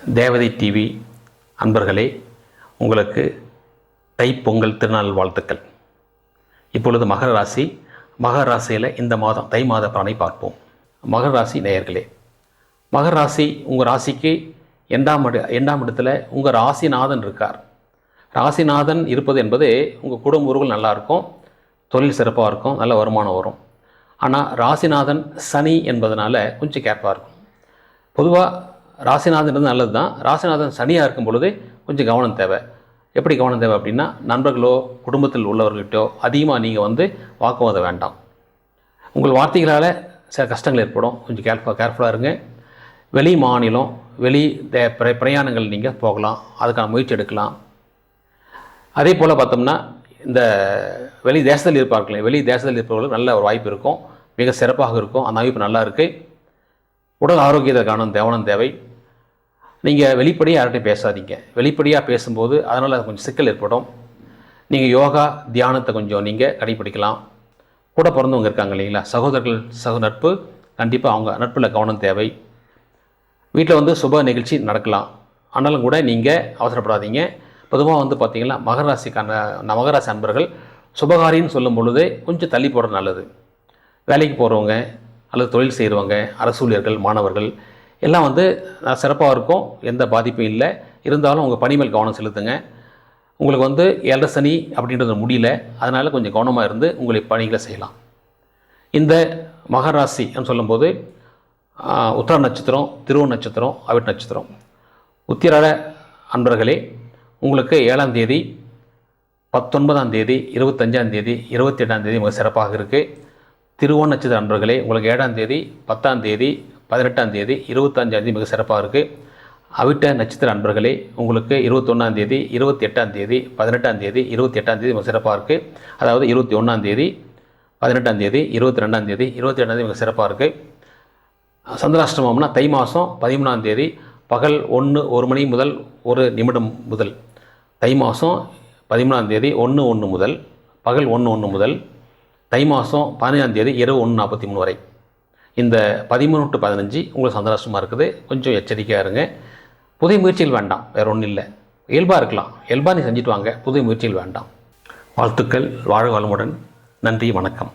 தேவதை டிவி அன்பர்களே உங்களுக்கு தைப்பொங்கல் திருநாள் வாழ்த்துக்கள். இப்பொழுது மகர ராசி மகர ராசியில் இந்த மாதம் தை மாத பலனை பார்ப்போம். மகர ராசி நேயர்களே மகர ராசி உங்கள் ராசிக்கு எண்டாம் இட எண்டாம் இடத்துல உங்கள் ராசிநாதன் இருக்கார். ராசிநாதன் இருப்பது என்பது உங்கள் குடும்ப உறவுகள் நல்லாயிருக்கும் தொழில் சிறப்பாக இருக்கும் நல்ல வருமானம் வரும். ஆனால் ராசிநாதன் சனி என்பதனால கொஞ்சம் கேர்ஃபாக இருக்கும். பொதுவாக ராசிநாதன் நல்லது தான் ராசிநாதன் சனியாக இருக்கும் பொழுது கொஞ்சம் கவனம் தேவை. எப்படி கவனம் தேவை அப்படின்னா நண்பர்களோ குடும்பத்தில் உள்ளவர்கள்ட்டோ அதிகமாக நீங்கள் வந்து வாக்குவாதம் வேண்டாம். உங்கள் வார்த்தைகளால் சில கஷ்டங்கள் ஏற்படும். கொஞ்சம் கேர்ஃபுல்லாக கேர்ஃபுல்லாக இருங்க. வெளி மாநிலம் வெளி தே- பிர- பிரயாணங்கள் நீங்கள் போகலாம். அதுக்கான முயற்சி எடுக்கலாம். அதே போல் பார்த்தோம்னா இந்த வெளி தேசத்தில் இருப்பார்களே வெளி தேசத்தில் இருப்பவர்களுக்கு நல்ல ஒரு வாய்ப்பு இருக்கும். மிக சிறப்பாக இருக்கும். அந்த அமைப்பு நல்லா இருக்குது உடல் ஆரோக்கியத்தை கவனம் தேவை. நீங்கள் வெளிப்படையாக யார்கிட்டையும் பேசாதீங்க. வெளிப்படையாக பேசும்போது அதனால் கொஞ்சம் சிக்கல் ஏற்படும். நீங்கள் யோகா தியானத்தை கொஞ்சம் நீங்கள் கடைப்பிடிக்கலாம் கூட பிறந்தவங்க இருக்காங்க இல்லைங்களா? சகோதரர்கள் சக நட்பு கண்டிப்பாக அவங்க நட்பில் கவனம் தேவை. வீட்டில் வந்து சுப நிகழ்ச்சி நடக்கலாம். ஆனாலும் கூட நீங்கள் அவசரப்படாதீங்க. பொதுவாக வந்து பார்த்தீங்கன்னா மகராசிக்கான மகராசி அன்பர்கள் சுபகாரின்னு சொல்லும் பொழுது கொஞ்சம் தள்ளி போடுறது நல்லது. வேலைக்கு போகிறவங்க அல்லது தொழில் செய்கிறவங்க அரசு ஊழியர்கள் மாணவர்கள் எல்லாம் வந்து சிறப்பாக இருக்கும். எந்த பாதிப்பும் இல்லை. இருந்தாலும் உங்கள் பணி மேல் கவனம் செலுத்துங்க. உங்களுக்கு வந்து எலசனி அப்படின்றது முடியல. அதனால் கொஞ்சம் கவனமாக இருந்து உங்களை பணிகளை செய்யலாம். இந்த மகராசி சொல்லும்போது உத்தர நட்சத்திரம் திருவ நட்சத்திரம் அவிட் நட்சத்திரம். உத்திராட அன்பர்களே உங்களுக்கு ஏழாம் தேதி பத்தொன்பதாம் தேதி இருபத்தஞ்சாம் தேதி இருபத்தி எட்டாம் தேதி மிக சிறப்பாக இருக்குது திருவோண நட்சத்திர அன்பர்களே உங்களுக்கு ஏழாம் தேதி பத்தாம் தேதி பதினெட்டாம் தேதி இருபத்தஞ்சாம் தேதி மிக சிறப்பாக இருக்குது அவிட்ட நட்சத்திர அன்பர்களே உங்களுக்கு இருபத்தொன்னாம் தேதி இருபத்தி எட்டாம் தேதி பதினெட்டாம் தேதி இருபத்தி எட்டாம் தேதி மிக சிறப்பாக இருக்குது அதாவது இருபத்தி ஒன்றாம் தேதி பதினெட்டாம் தேதி இருபத்தி ரெண்டாம் தேதி இருபத்தி ரெண்டாம் தேதி மிக சிறப்பாக இருக்குது சந்திராஷ்டமம்னா தை மாதம் பதிமூணாம் தேதி பகல் ஒன்று ஒரு மணி முதல் ஒரு நிமிடம் முதல். தை மாதம் பதிமூணாம் தேதி ஒன்று ஒன்று முதல் பகல் ஒன்று ஒன்று முதல். தை மாதம் பதினஞ்சாம் தேதி இரவு ஒன்று நாற்பத்தி மூணு வரை. இந்த பதிமூணு டு பதினஞ்சு உங்களுக்கு சந்தோஷமாக இருக்குது. கொஞ்சம் எச்சரிக்கையாக இருங்க. புதிய முயற்சிகள் வேண்டாம். வேற ஒன்றும் இல்லை. இயல்பாக இருக்கலாம். இயல்பாக நீ செஞ்சுட்டு வாங்க. புதிய முயற்சிகள் வேண்டாம். வாழ்த்துக்கள். வாழ்க வளமுடன். நன்றி. வணக்கம்.